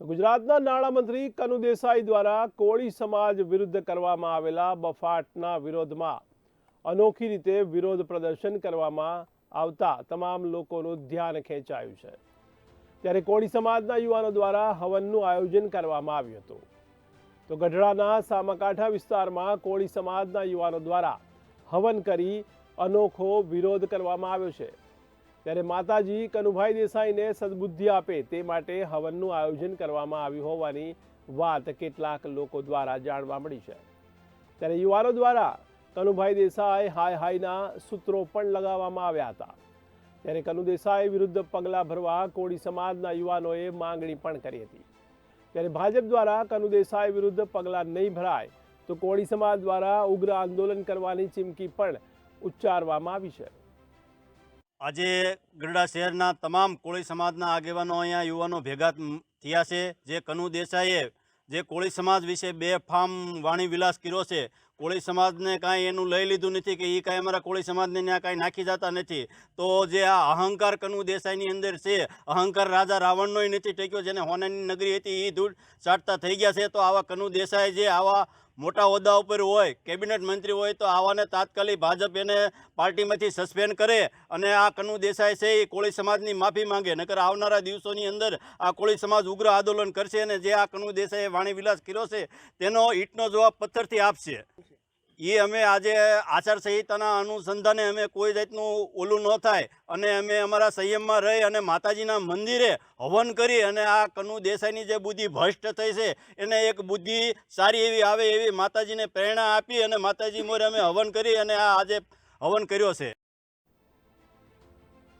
તો ગુજરાતના નાણામંત્રી કનુ દેસાઈ દ્વારા કોળી સમાજ વિરુદ્ધ કરવામાં આવેલા બફાટના વિરોધમાં અનોખી રીતે વિરોધ પ્રદર્શન કરવામાં આવતા તમામ લોકોનું ધ્યાન ખેંચાયું છે. ત્યારે કોળી સમાજના યુવાનો દ્વારા હવનનું આયોજન કરવામાં આવ્યું હતું. તો ગઢડાના સામાકાંઠા વિસ્તારમાં કોળી સમાજના યુવાનો દ્વારા હવન કરી અનોખો વિરોધ કરવામાં આવ્યો છે. ત્યારે માતાજી કનુભાઈ દેસાઈને સદબુદ્ધિ આપે તે માટે હવનનું આયોજન કરવામાં આવ્યું હોવાની વાત કેટલાક લોકો દ્વારા જાણવા મળી છે. ત્યારે યુવાનો દ્વારા કનુભાઈ દેસાઈ હાય હાયના સૂત્રો પણ લગાવવામાં આવ્યા હતા. ત્યારે કનુ દેસાઈ વિરુદ્ધ પગલાં ભરવા કોળી સમાજના યુવાનોએ માંગણી પણ કરી હતી. ત્યારે ભાજપ દ્વારા કનુ દેસાઈ વિરુદ્ધ પગલાં નહીં ભરાય તો કોળી સમાજ દ્વારા ઉગ્ર આંદોલન કરવાની ચીમકી પણ ઉચ્ચારવામાં આવી છે. આજે ગરડા શહેરના તમામ કોળી સમાજના આગેવાનો અહીંયા યુવાનો ભેગા થયા છે. જે કનુ દેસાઈએ જે કોળી સમાજ વિશે બે ફાર્મ વાણી વિલાસ કર્યો છે. કોળી સમાજને કાંઈ એનું લઈ લીધું નથી કે એ કાંઈ અમારા કોળી સમાજને ત્યાં કાંઈ નાખી જતા નથી. તો જે આ અહંકાર કનુ દેસાઈની અંદર છે, અહંકાર રાજા રાવણનોય નથી ટેક્યો, જેને હોનાની નગરી હતી એ ધૂળ ચાટતા થઈ ગયા છે, તો આવા કનુ દેસાઈ જે આવા મોટા હોદ્દા ઉપર હોય, કેબિનેટ મંત્રી હોય, તો આવાને તાત્કાલિક ભાજપ એને પાર્ટીમાંથી સસ્પેન્ડ કરે અને આ કનુ દેસાઈ છે એ કોળી સમાજની માફી માંગે. નકર આવનારા દિવસોની અંદર આ કોળી સમાજ ઉગ્ર આંદોલન કરશે અને જે આ કનુ દેસાઈએ વાણી વિલાસ કર્યો છે, તેનો ઈંટનો જવાબ પથ્થરથી આપશે. એ અમે આજે આચારસંહિતાના અનુસંધાને અમે કોઈ જાતનું ઓલું ન થાય. અને અમે અમારા સંયમમાં રહી અને માતાજીના મંદિરે હવન કરી અને આ કનુ દેસાઈની જે બુદ્ધિ ભ્રષ્ટ થઈ છે, એને એક બુદ્ધિ સારી એવી આવે એવી માતાજીને પ્રેરણા આપી અને માતાજી મોરે અમે હવન કરી અને આ આજે હવન કર્યો છે.